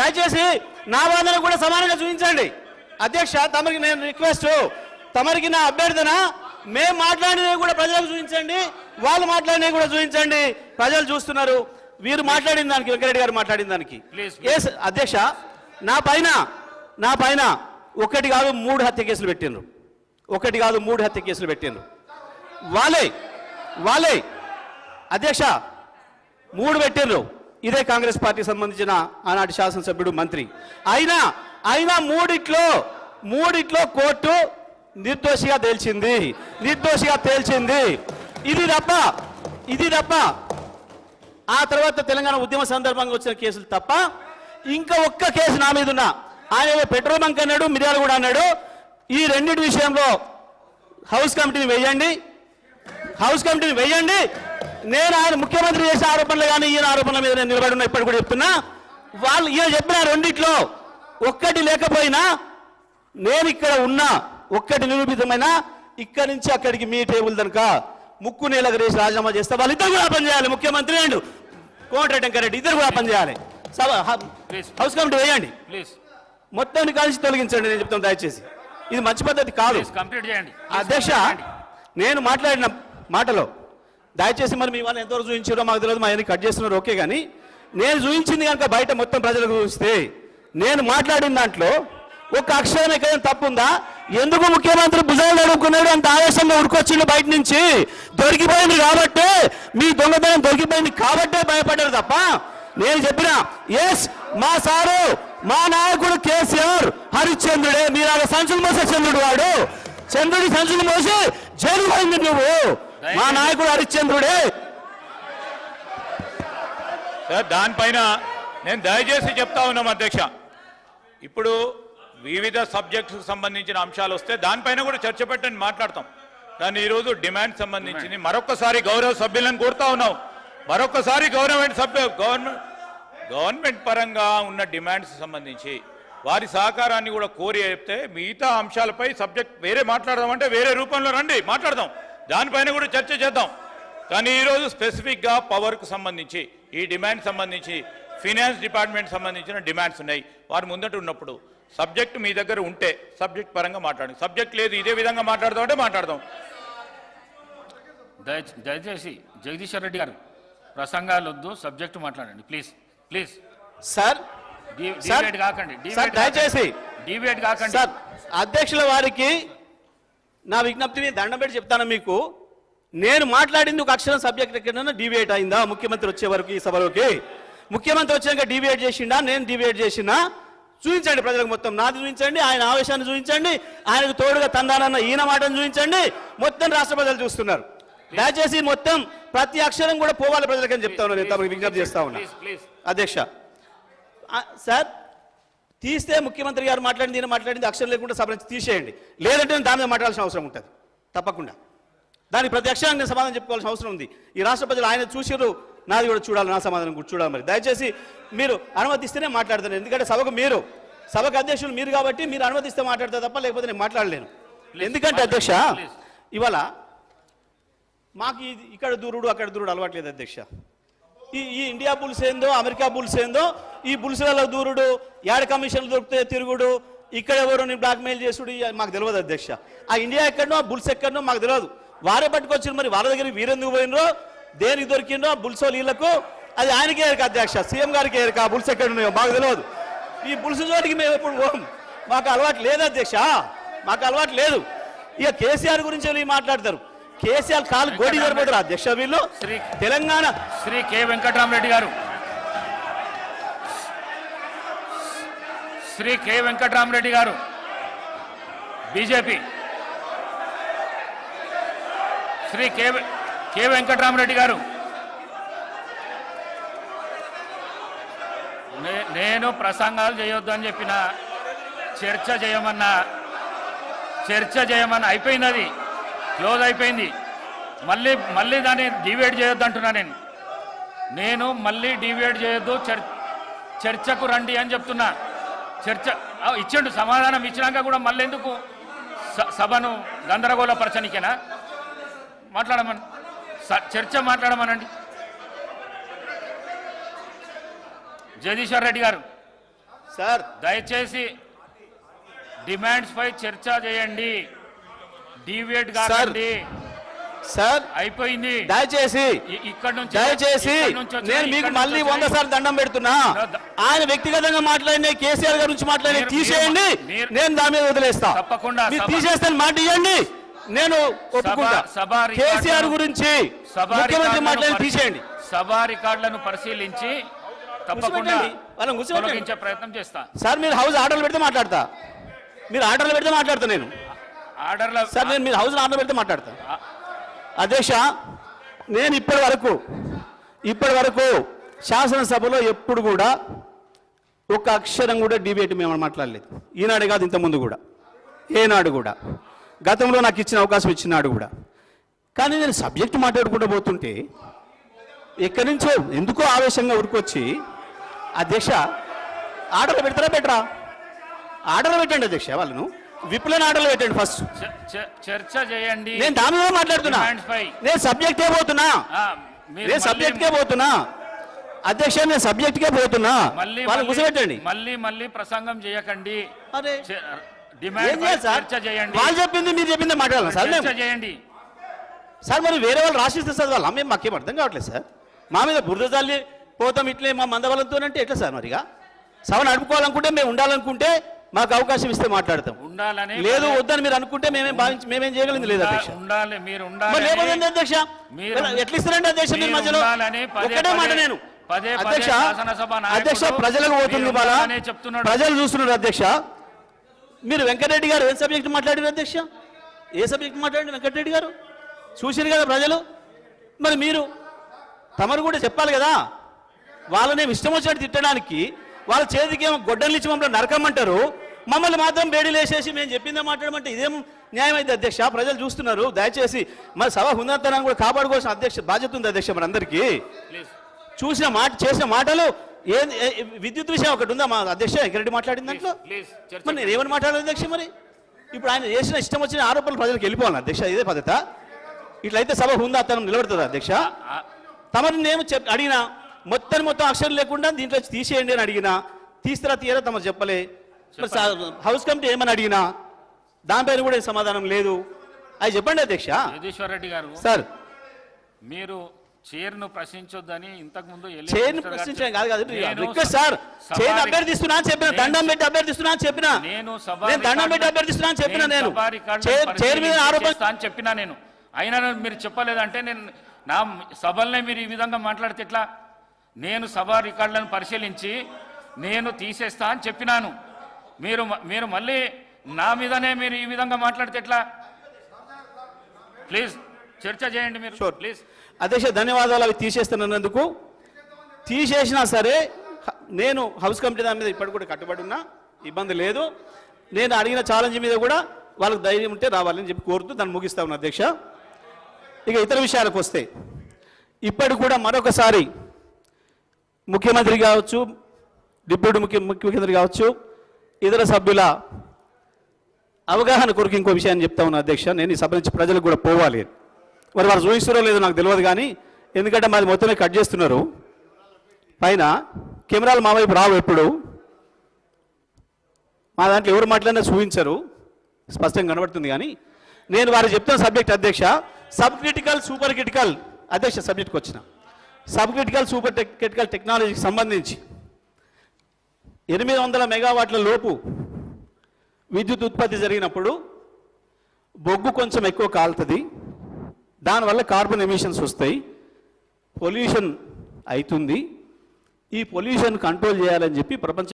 దయచేసి నా వాదన కూడా సమానంగా చూపించండి. అధ్యక్ష తమరికి నేను రిక్వెస్ట్ తమరికి నా అభ్యర్థన మేము మాట్లాడినవి కూడా ప్రజలకు చూపించండి వాళ్ళు మాట్లాడినవి కూడా చూపించండి. ప్రజలు చూస్తున్నారు. వీరు మాట్లాడిన దానికి వెంకరెడ్డి గారు మాట్లాడిన దానికి. అధ్యక్ష నా పైన నా పైన ఒకటి కాదు మూడు హత్య కేసులు పెట్టిండ్రు. ఒకటి కాదు మూడు హత్య కేసులు పెట్టిండ్రు. వాళ్ళే వాళ్ళే అధ్యక్ష మూడు పెట్టిండ్రు. ఇదే కాంగ్రెస్ పార్టీకి సంబంధించిన ఆనాటి శాసనసభ్యుడు మంత్రి. అయినా అయినా మూడిట్లో మూడిట్లో కోర్టు నిర్దోషిగా తేల్చింది. నిర్దోషిగా తేల్చింది. ఇది తప్ప ఇది తప్ప. ఆ తర్వాత తెలంగాణ ఉద్యమ సందర్భంగా వచ్చిన కేసులు తప్ప ఇంకా ఒక్క కేసు నా మీద ఉన్నా. ఆయన పెట్రోల్ బంక్ అన్నాడు మిర్యాలు కూడా అన్నాడు. ఈ రెండింటి విషయంలో హౌస్ కమిటీని వేయండి. హౌస్ కమిటీని వేయండి. నేను ఆయన ముఖ్యమంత్రి చేసే ఆరోపణలు కానీ ఈయన ఆరోపణల మీద నేను నిలబడి ఉన్నా ఇప్పటి కూడా చెప్తున్నా. వాళ్ళు ఈయన చెప్పిన రెండిట్లో ఒక్కటి లేకపోయినా నేను ఇక్కడ ఉన్నా ఒక్కటి నిరూపితమైన ఇక్కడి నుంచి అక్కడికి మీ టేబుల్ దనక ముక్కు నీళ్ళకి రేసి రాజీనామా చేస్తే వాళ్ళిద్దరు కూడా పనిచేయాలి ముఖ్యమంత్రి అండ్. కోమటిరెడ్డి వెంకరెడ్డి ఇద్దరు కూడా పనిచేయాలి. హౌస్ కమిటీ వేయండి. మొత్తాన్ని కలిసి తొలగించండి నేను చెప్తాను దయచేసి. ఇది మంచి పద్ధతి కాదు. అధ్యక్ష నేను మాట్లాడిన మాటలో దయచేసి మరి మీ వాళ్ళు ఎంతవరకు చూపించారో మాకు తెలియదు మా ఆయన కట్ చేస్తున్నారు ఓకే కానీ నేను చూపించింది కనుక బయట మొత్తం ప్రజలకు చూస్తే నేను మాట్లాడిన దాంట్లో ఒక అక్షరం ఎక్కడైనా తప్పుందా ఎందుకు ముఖ్యమంత్రి భుజాలు అడుగుకున్నాడు అంత ఆవేశంగా ఉడుకొచ్చిండు బయట నుంచి. దొరికిపోయింది కాబట్టి మీ దొంగతనం దొరికిపోయింది కాబట్టే భయపడ్డారు తప్ప నేను చెప్పిన ఎస్ మా సారు మా నాయకుడు కేసీఆర్ హరిశ్చంద్రుడే. మీరు ఆ సంచులు మోసే చంద్రుడు వాడు. చంద్రుడి సంచులు మోసి జైలు పోయింది నువ్వు. మా నాయకుడు హరిశ్చంద్రుడే. సార్ దానిపైన నేను దయచేసి చెప్తా ఉన్నాం అధ్యక్ష. ఇప్పుడు వివిధ సబ్జెక్ట్స్ సంబంధించిన అంశాలు వస్తే దానిపైన కూడా చర్చ పెట్టండి మాట్లాడతాం. కానీ ఈరోజు డిమాండ్ సంబంధించింది. మరొకసారి గౌరవ సభ్యులను కోరుతా ఉన్నాం. మరొకసారి గవర్నమెంట్ సభ్యు గవర్నమెంట్ గవర్నమెంట్ పరంగా ఉన్న డిమాండ్స్ సంబంధించి వారి సహకారాన్ని కూడా కోరి చెప్తే మిగతా అంశాలపై సబ్జెక్ట్ వేరే మాట్లాడదామంటే వేరే రూపంలో రండి మాట్లాడదాం. దానిపైన కూడా చర్చ చేద్దాం కానీ ఈరోజు స్పెసిఫిక్గా పవర్కు సంబంధించి ఈ డిమాండ్ సంబంధించి ఫినాన్స్ డిపార్ట్మెంట్ సంబంధించిన డిమాండ్స్ ఉన్నాయి వారు ముందట ఉన్నప్పుడు సబ్జెక్ట్ మీ దగ్గర ఉంటే సబ్జెక్ట్ పరంగా మాట్లాడండి సబ్జెక్ట్ లేదు ఇదే విధంగా మాట్లాడదాం అంటే మాట్లాడదాం దయ దయచేసి జగదీశ్వర్ రెడ్డి గారు ప్రసంగాలు వద్దు సబ్జెక్ట్ మాట్లాడండి ప్లీజ్ ప్లీజ్ సార్ డిబేట్ కాకండి. డిబేట్ కాకండి సార్ అధ్యక్షుల వారికి నా విజ్ఞప్తిని దండం పెట్టి చెప్తాను మీకు. నేను మాట్లాడింది ఒక అక్షరం సబ్జెక్ట్ ఎక్కడైనా డిబేట్ అయిందా? ముఖ్యమంత్రి వచ్చే వరకు ఈ సభలోకి. ముఖ్యమంత్రి వచ్చాక డిబేట్ చేసిండా? నేను డిబేట్ చేసినా? చూపించండి ప్రజలకు మొత్తం. నాది చూపించండి ఆయన ఆవేశాన్ని చూపించండి ఆయనకు తోడుగా తందానన్న ఈయన మాటను చూపించండి. మొత్తం రాష్ట్ర ప్రజలు చూస్తున్నారు. దయచేసి మొత్తం ప్రతి అక్షరం కూడా పోవాలి ప్రజలకని చెప్తా ఉన్నా నేను. తమకు విజ్ఞప్తి చేస్తా ఉన్నా. అధ్యక్ష. సార్ తీస్తే ముఖ్యమంత్రి గారు మాట్లాడింది ఈయన మాట్లాడింది అక్షరం లేకుండా సభ నుంచి తీసేయండి. లేదంటే నేను దాని మీద మాట్లాడాల్సిన అవసరం ఉంటుంది. తప్పకుండా. దానికి ప్రతి అక్షరానికి నేను సమాధానం చెప్పుకోవాల్సిన అవసరం ఉంది. ఈ రాష్ట్ర ప్రజలు ఆయన చూసిరు నాది కూడా చూడాలి నా సమాధానం కూడా చూడాలి మరి. దయచేసి మీరు అనుమతిస్తేనే మాట్లాడతాను. ఎందుకంటే సభకు మీరు సభకు అధ్యక్షులు మీరు కాబట్టి మీరు అనుమతిస్తే మాట్లాడతారు తప్ప లేకపోతే నేను మాట్లాడలేను. ఎందుకంటే అధ్యక్ష. ఇవాళ మాకు ఇది ఇక్కడ దూరుడు అక్కడ దూరుడు అలవాట్లేదు అధ్యక్ష. ఈ ఈ ఇండియా బుల్స్ ఏందో అమెరికా బుల్స్ ఏందో ఈ బుల్స్లలో దూరుడు యాడ కమిషన్లు దొరికితే తిరుగుడు ఇక్కడ ఎవరు నేను బ్లాక్మెయిల్ చేసుడు ఇక మాకు తెలియదు అధ్యక్ష. ఆ ఇండియా ఎక్కడనో ఆ బుల్స్ ఎక్కడనో మాకు తెలియదు. వారే పట్టుకొచ్చారు మరి వాళ్ళ దగ్గర వీరెందుకు పోయినరో దేనికి దొరికిండ్రో బుల్సో బుల్స్ వీళ్ళకు అది ఆయనకే ఎరక అధ్యక్ష సీఎం గారికి ఎరక ఆ బుల్స్ ఎక్కడ ఉన్నాయో మాకు తెలియదు. ఈ బుల్స్ చోటికి మేము ఎప్పుడు పోం. మాకు అలవాటు లేదు అధ్యక్ష మాకు అలవాటు లేదు. ఇక కేసీఆర్ గురించి వీళ్ళు మాట్లాడతారు? కేసీఆర్ కాలు గోడి సరిపోతారు? అధ్యక్ష వీళ్ళు? శ్రీ తెలంగాణ శ్రీ కె వెంకటరామరెడ్డి గారు. శ్రీ కె వెంకటరామరెడ్డి గారు. BJP. Shri K K Venkataramareddy గారు. నేను ప్రసంగాలు చేయొద్దు అని చెప్పిన చర్చ చేయమన్నా చర్చ చేయమన్నా అయిపోయింది అది క్లోజ్ అయిపోయింది. మళ్ళీ మళ్ళీ దాన్ని డివైడ్ చేయొద్దు అంటున్నా నేను. నేను మళ్ళీ డివైడ్ చేయొద్దు చర్ చర్చకు రండి అని చెప్తున్నా. చర్చ ఇచ్చిండు సమాధానం ఇచ్చినాక కూడా మళ్ళీ ఎందుకు సభను గందరగోళపరచనికేనా మాట్లాడమని. స- చర్చ మాట్లాడమనండి. జగదీశ్వర్ రెడ్డి గారు. సార్. దయచేసి డిమాండ్స్ పై చర్చ చేయండి. డివేట్. కాకండి. సార్ అయిపోయింది. దయచేసి ఇక్కడ నుంచి దయచేసి నేను మీకు మళ్ళీ వంద సార్లు దండం పెడుతున్నా. ఆయన వ్యక్తిగతంగా మాట్లాడిన కేసీఆర్ గారి నుంచి మాట్లాడిన మీరు- తీసేయండి. నేను దాని మీద వదిలేస్తా. తప్పకుండా మీరు తీసేస్తాను మాట ఇవ్వండి నేను ఒప్పుకుంటా. కేసీఆర్ గురించి ముఖ్యమంత్రి మాట్లాడి తీసేయండి. సభా రికార్డులను పరిశీలించి తప్పకుండా. వాళ్ళని ప్రయత్నం చేస్తా. సార్ మీరు హౌస్ ఆర్డర్లు పెడితే మాట్లాడతా. మీరు ఆర్డర్లు పెడితే మాట్లాడతా నేను. ఆర్డర్ల సార్ నేను మీరు హౌస్ ఆర్డర్ పెడితే మాట్లాడతా. అధ్యక్ష నేను ఇప్పటి వరకు ఇప్పటి వరకు శాసనసభలో ఎప్పుడు కూడా ఒక అక్షరం కూడా డిబేట్ మేము మాట్లాడలేదు. ఈనాడు కాదు ఇంతకుముందు కూడా. ఏనాడు కూడా. గతంలో నాకు ఇచ్చిన అవకాశం ఇచ్చినాడు కూడా. కానీ నేను సబ్జెక్ట్ మాట్లాడుకుంటూ పోతుంటే ఎక్కడి నుంచో ఎందుకో ఆవేశంగా ఉరికొచ్చి అధ్యక్ష ఆర్డర్ పెడతారా బెటరా ఆర్డర్ పెట్టండి అధ్యక్ష వాళ్ళను. విప్లైన ఆర్డర్లు పెట్టండి ఫస్ట్ చర్చ చేయండి. నేను దాని మీద మాట్లాడుతున్నా. నేను సబ్జెక్టే పోతున్నా. నేను సబ్జెక్ట్కే పోతున్నా. అధ్యక్ష నేను సబ్జెక్ట్కే పోతున్నా. మళ్ళీ వాళ్ళు కూర్చోబెట్టండి. మళ్ళీ మళ్ళీ ప్రసంగం చేయకండి. డిమాండ్ చర్చ చేయండి. వాళ్ళు చెప్పింది మీరు చెప్పింది మాట్లాడాలి సార్. చర్చ చేయండి. సార్ మరి వేరే వాళ్ళు రాసిస్తే సార్ వాళ్ళు మేము మాకేం అర్థం కావట్లేదు సార్? మా మీద బురద జల్లి పోతాం ఇట్లే మా మందబలంతో అంటే ఎట్లా సార్ మరిగా? సభ నడుపుకోవాలనుకుంటే మేము ఉండాలనుకుంటే మాకు అవకాశం ఇస్తే మాట్లాడతాం. ఉండాలని లేదు వద్దని మీరు అనుకుంటే మేమేం భావించి మేమేం చేయగలిగింది లేదు అధ్యక్ష. ఉండాలి మీరు ఉండాలి లేకపోతే అధ్యక్ష? ఎట్లా ఇస్తారండి అధ్యక్ష మీరు మధ్యలో? ఒకటే మాట నేను. అధ్యక్ష అధ్యక్ష ప్రజలకు పోతుంది చెప్తున్నాడు. ప్రజలు చూస్తున్నారు అధ్యక్ష. మీరు వెంకటరెడ్డి గారు ఏం సబ్జెక్ట్ మాట్లాడారు అధ్యక్ష? ఏ సబ్జెక్ట్ మాట్లాడండి వెంకటరెడ్డి గారు? చూసారు కదా ప్రజలు? మరి మీరు తమరు కూడా చెప్పాలి కదా. వాళ్ళని ఇష్టం వచ్చినట్టు తిట్టడానికి వాళ్ళ చేతికి ఏమో గొడ్డలు ఇచ్చి మమ్మల్ని నరకమంటారు. మమ్మల్ని మాత్రం బేడీలు వేసేసి మేము చెప్పిందే మాట్లాడమంటే ఇదేం న్యాయం అయితే అధ్యక్ష? ప్రజలు చూస్తున్నారు. దయచేసి మరి సభ హుందతనాన్ని కూడా కాపాడుకోవాల్సిన అధ్యక్ష బాధ్యత ఉంది అధ్యక్ష మరి అందరికీ. ప్లీజ్. చూసిన మాట చేసిన మాటలు ఏ విద్యుత్ విషయం ఒకటి ఉందా మా అధ్యక్ష? వెంకరెడ్డి మాట్లాడిన దాంట్లో? మరి నేను ఏమని మాట్లాడాలి అధ్యక్ష మరి? ఇప్పుడు ఆయన చేసిన ఇష్టం వచ్చిన ఆరోపణలు ప్రజలకు వెళ్ళిపోవాలి అధ్యక్ష ఇదే పద్ధత. ఇట్లయితే సభ హుందాతనం నిలబడుతుంది అధ్యక్ష? తమని నేను చెప్ అడిగినా మొత్తం మొత్తం అక్షరం లేకుండా దీంట్లో తీసేయండి అని అడిగినా తీస్తారా తీయరా తమరు చెప్పలే? మరి హౌస్ కమిటీ ఏమని అడిగినా దానిపైన కూడా సమాధానం లేదు. అది చెప్పండి అధ్యక్ష. జగదీశ్వర్ రెడ్డి గారు సార్. మీరు చైర్ను ప్రశ్నించొద్దని ఇంతకు ముందు చైర్ని ప్రశ్నించడం కాదు కాదు. Request sir. చైర్ అభ్యర్థిస్తున్నా అని చెప్పిన దండం పెట్టి అభ్యర్థిస్తున్నా అని చెప్పిన. నేను నేను దండం పెట్టి అభ్యర్థిస్తున్నా అని చెప్పిన నేను చైర్ మీద ఆరోపణ అని చెప్పినా నేను. అయినా మీరు చెప్పలేదంటే నేను నా సభల్నే మీరు ఈ విధంగా మాట్లాడితే ఎట్లా? నేను సభ రికార్డులను పరిశీలించి నేను తీసేస్తా అని చెప్పినాను. మీరు మీరు మళ్ళీ నా మీదనే మీరు ఈ విధంగా మాట్లాడితే ఎట్లా? ప్లీజ్ చర్చ చేయండి మీరు. Sure. ప్లీజ్. అధ్యక్ష ధన్యవాదాలు అవి తీసేస్తున్నందుకు. తీసేసినా సరే నేను హౌస్ కమిటీ దాని మీద ఇప్పటికి కూడా కట్టుబడి ఉన్నా ఇబ్బంది లేదు. నేను అడిగిన ఛాలెంజ్ మీద కూడా వాళ్ళకి ధైర్యం ఉంటే రావాలని చెప్పి కోరుతూ దాన్ని ముగిస్తా ఉన్నా అధ్యక్ష. ఇక ఇతర విషయాలకు వస్తే ఇప్పటికి కూడా మరొకసారి ముఖ్యమంత్రి కావచ్చు డిప్యూటీ ముఖ్య ముఖ్యమంత్రి కావచ్చు ఇతర సభ్యుల అవగాహన కొరకు ఇంకో విషయాన్ని చెప్తా ఉన్నా అధ్యక్ష. నేను ఈ సభ నుంచి ప్రజలకు కూడా పోవాలి మరి వారు చూపిస్తారో లేదో నాకు తెలియదు కానీ ఎందుకంటే మాది మొత్తమే కట్ చేస్తున్నారు. పైన కెమెరాలు మా వైపు రావు ఎప్పుడు. మా దాంట్లో ఎవరు మాట్లాడినా చూపించరు. స్పష్టంగా కనబడుతుంది కానీ నేను వారు చెప్తున్న సబ్జెక్ట్ అధ్యక్ష సబ్ క్రిటికల్ సూపర్ క్రిటికల్. అధ్యక్ష సబ్జెక్ట్కి వచ్చిన. సబ్ క్రిటికల్ సూపర్ క్రిటికల్ టెక్నాలజీకి సంబంధించి. ఎనిమిది వందల మెగావాట్ల లోపు విద్యుత్ ఉత్పత్తి జరిగినప్పుడు బొగ్గు కొంచెం ఎక్కువ కాలుతుంది. దానివల్ల కార్బన్ ఎమిషన్స్ వస్తాయి. పొల్యూషన్ అవుతుంది. ఈ పొల్యూషన్ కంట్రోల్ చేయాలని చెప్పి ప్రపంచ